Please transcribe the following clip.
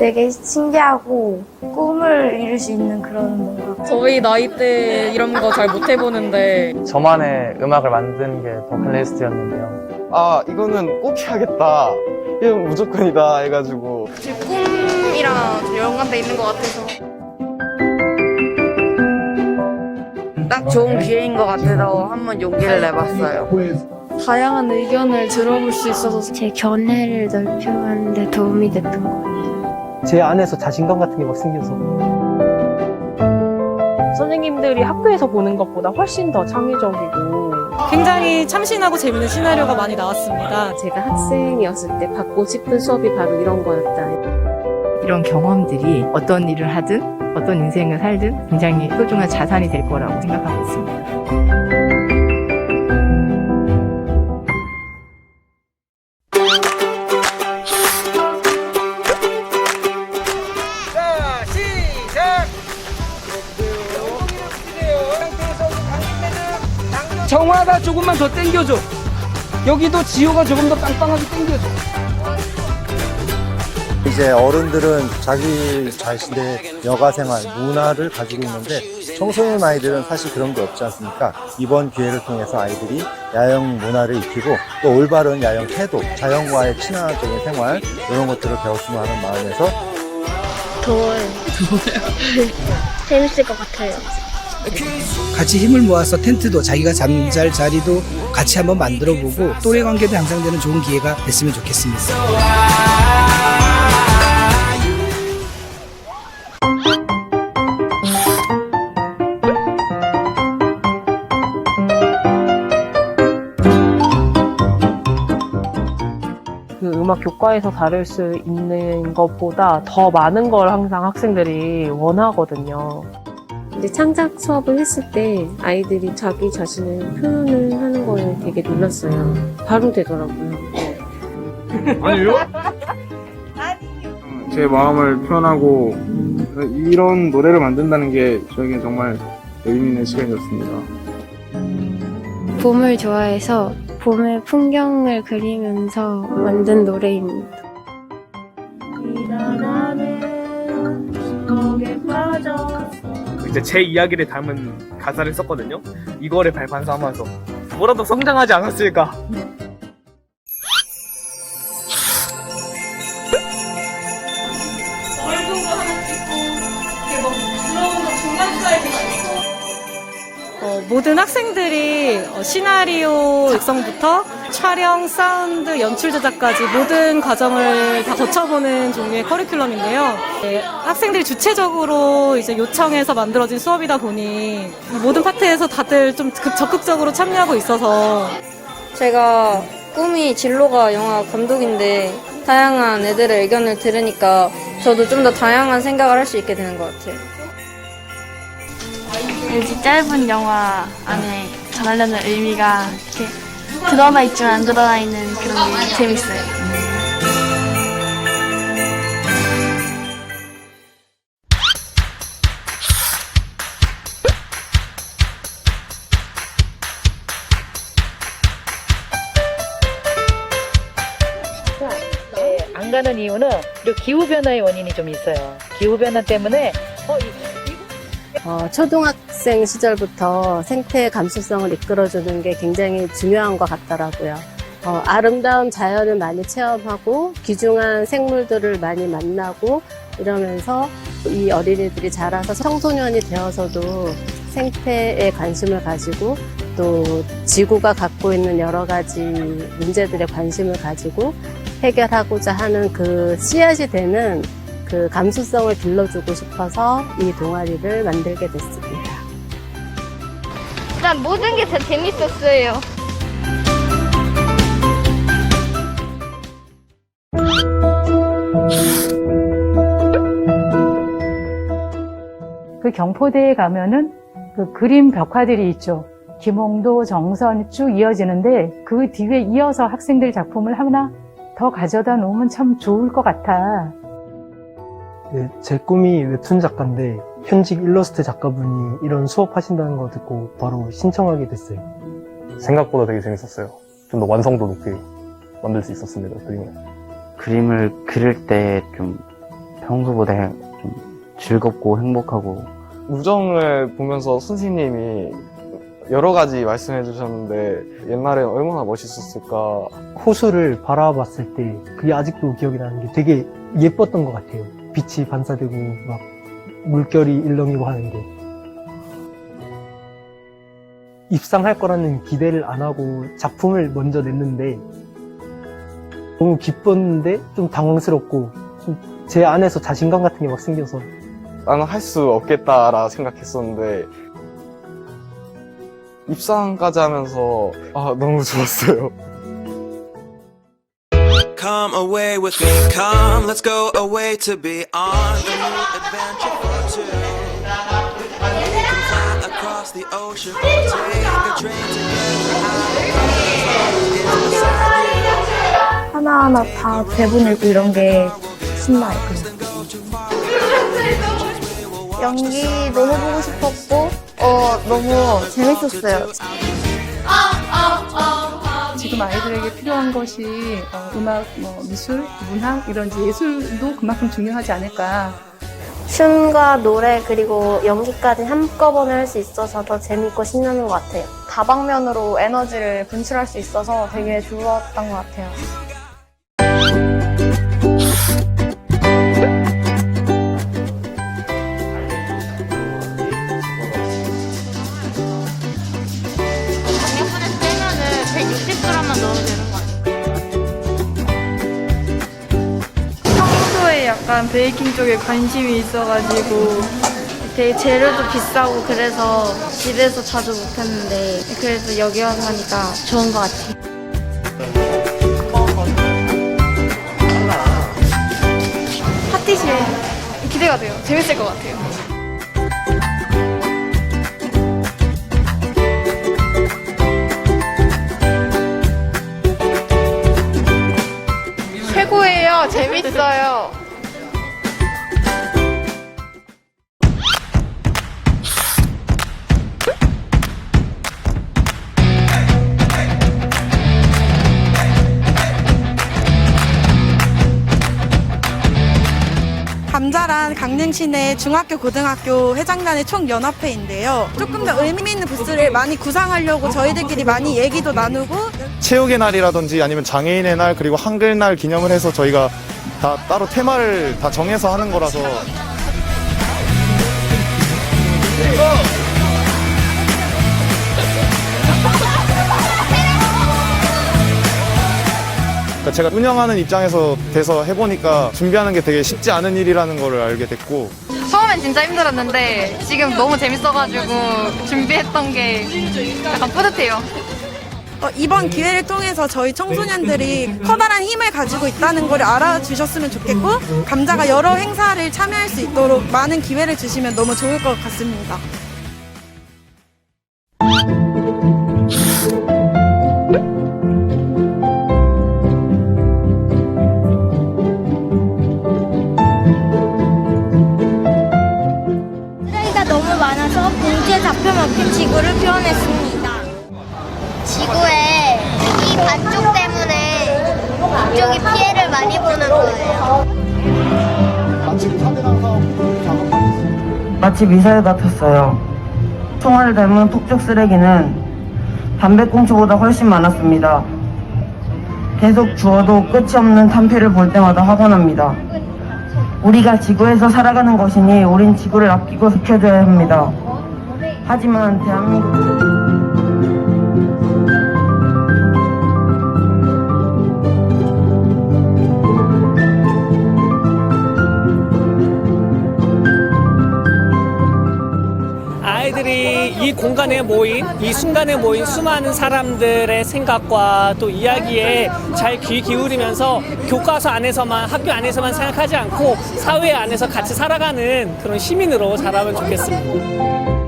되게 신기하고 꿈을 이룰 수 있는 그런 뭔가 저희 나이 때 이런 거 잘 못 해보는데 저만의 음악을 만드는 게 버클리스트였는데요. 아 이거는 꼭 해야겠다 이건 무조건이다 해가지고 제 꿈이랑 좀 연관돼 있는 것 같아서 딱 좋은 기회인 것 같아서 한번 용기를 내봤어요. 다양한 의견을 들어볼 수 있어서 제 견해를 넓혀가는 데 도움이 됐던 것 같아요. 제 안에서 자신감 같은 게 막 생겨서 선생님들이 학교에서 보는 것보다 훨씬 더 창의적이고 굉장히 참신하고 재밌는 시나리오가 많이 나왔습니다. 제가 학생이었을 때 받고 싶은 수업이 바로 이런 거였다. 이런 경험들이 어떤 일을 하든 어떤 인생을 살든 굉장히 소중한 자산이 될 거라고 생각하고 있습니다. 정화가 조금만 더 땡겨줘. 여기도 지호가 조금 더 빵빵하게 땡겨줘. 이제 어른들은 자기 자신의 여가 생활, 문화를 가지고 있는데 청소년 아이들은 사실 그런 게 없지 않습니까? 이번 기회를 통해서 아이들이 야영 문화를 익히고 또 올바른 야영 태도, 자연과의 친화적인 생활 이런 것들을 배웠으면 하는 마음에서 더워요. 재밌을 것 같아요. 같이 힘을 모아서 텐트도 자기가 잠잘 자리도 같이 한번 만들어 보고 또래 관계도 향상되는 좋은 기회가 됐으면 좋겠습니다. 그 음악 교과에서 다룰 수 있는 것보다 더 많은 걸 항상 학생들이 원하거든요. 근데 창작 수업을 했을 때 아이들이 자기 자신을 표현을 하는 거에 되게 놀랐어요. 바로 되더라고요. 아니요? 제 마음을 표현하고 이런 노래를 만든다는 게 저에게 정말 의미 있는 시간이었습니다. 봄을 좋아해서 봄의 풍경을 그리면서 만든 노래입니다. 이제 제 이야기를 담은 가사를 썼거든요. 이거를 발판 삼아서 뭐라도 성장하지 않았을까. 모든 학생들이 어, 시나리오 작성부터 촬영, 사운드, 연출 제작까지 모든 과정을 다 거쳐보는 종류의 커리큘럼인데요. 네, 학생들이 주체적으로 이제 요청해서 만들어진 수업이다 보니 이 모든 파트에서 다들 좀 극- 적극적으로 참여하고 있어서 제가 꿈이 진로가 영화 감독인데 다양한 애들의 의견을 들으니까 저도 좀 더 다양한 생각을 할 수 있게 되는 것 같아요. 왠지 짧은 영화 안에 전하려는 의미가 이렇게 드러나 있지만 안 드러나 있는 그런 게 재밌어요. 안 가는 이유는 기후 변화의 원인이 좀 있어요. 기후 변화 때문에 어, 어, 초등학생 시절부터 생태의 감수성을 이끌어주는 게 굉장히 중요한 것 같더라고요. 어, 아름다운 자연을 많이 체험하고 귀중한 생물들을 많이 만나고 이러면서 이 어린이들이 자라서 청소년이 되어서도 생태에 관심을 가지고 또 지구가 갖고 있는 여러 가지 문제들에 관심을 가지고 해결하고자 하는 그 씨앗이 되는 그 감수성을 길러주고 싶어서 이 동아리를 만들게 됐습니다. 일단 모든 게 다 재밌었어요. 그 경포대에 가면은 그 그림 벽화들이 있죠. 김홍도 정선 쭉 이어지는데 그 뒤에 이어서 학생들 작품을 하나 더 가져다 놓으면 참 좋을 것 같아. 네, 제 꿈이 웹툰 작가인데 현직 일러스트 작가분이 이런 수업 하신다는 거 듣고 바로 신청하게 됐어요. 생각보다 되게 재밌었어요. 좀 더 완성도 높게 만들 수 있었습니다. 그림을. 그림을 그릴 때 좀 평소보다 좀 즐겁고 행복하고 우정을 보면서 선생님이 여러 가지 말씀해 주셨는데 옛날엔 얼마나 멋있었을까. 호수를 바라봤을 때 그게 아직도 기억이 나는 게 되게 예뻤던 것 같아요. 빛이 반사되고 막 물결이 일렁이고 하는데 입상할 거라는 기대를 안 하고 작품을 먼저 냈는데 너무 기뻤는데 좀 당황스럽고 좀 제 안에서 자신감 같은 게 막 생겨서 나는 할 수 없겠다라 생각했었는데 입상까지 하면서 아 너무 좋았어요. Come away with me, come, let's go away to be on a new adventure for two. We can fly across the ocean or take a train together. 하나하나 다 대본 읽고 이런 게 신나요. 연기도 해보고 싶었고, 어, 너무 재밌었어요. 지금 아이들에게 필요한 것이 어, 음악, 뭐 미술, 문학 이런 예술도 그만큼 중요하지 않을까. 춤과 노래 그리고 연기까지 한꺼번에 할 수 있어서 더 재밌고 신나는 것 같아요. 다방면으로 에너지를 분출할 수 있어서 되게 좋았던 것 같아요. 베이킹 쪽에 관심이 있어가지고 되게 재료도 비싸고 그래서 집에서 자주 못했는데 그래도 여기 와서 하니까 좋은 것 같아요. 파티시에 기대가 돼요. 재밌을 것 같아요. 최고예요. 재밌어요. 감자란 강릉 시 내 중학교, 고등학교 회장단의 총연합회인데요. 조금 더 의미 있는 부스를 많이 구상하려고 저희들끼리 많이 얘기도 나누고 체육의 날이라든지 아니면 장애인의 날 그리고 한글날 기념을 해서 저희가 다 따로 테마를 다 정해서 하는 거라서 그러니까 제가 운영하는 입장에서 돼서 해보니까 준비하는 게 되게 쉽지 않은 일이라는 걸 알게 됐고 처음엔 진짜 힘들었는데 지금 너무 재밌어가지고 준비했던 게 약간 뿌듯해요. 어, 이번 기회를 통해서 저희 청소년들이 커다란 힘을 가지고 있다는 걸 알아주셨으면 좋겠고 감자가 여러 행사를 참여할 수 있도록 많은 기회를 주시면 너무 좋을 것 같습니다. 지구를 표현했습니다. 지구의 이 반쪽 때문에 이쪽이 피해를 많이 보는 거예요. 마치 미사일 같았어요. 총알을 닮은 폭죽 쓰레기는 담배꽁초보다 훨씬 많았습니다. 계속 주워도 끝이 없는 탄피를 볼 때마다 화가 납니다. 우리가 지구에서 살아가는 것이니 우린 지구를 아끼고 지켜줘야 합니다. 하지만 대한민국 아이들이 이 공간에 모인 이 순간에 모인 수많은 사람들의 생각과 또 이야기에 잘 귀 기울이면서 교과서 안에서만 학교 안에서만 생각하지 않고 사회 안에서 같이 살아가는 그런 시민으로 자라면 좋겠습니다.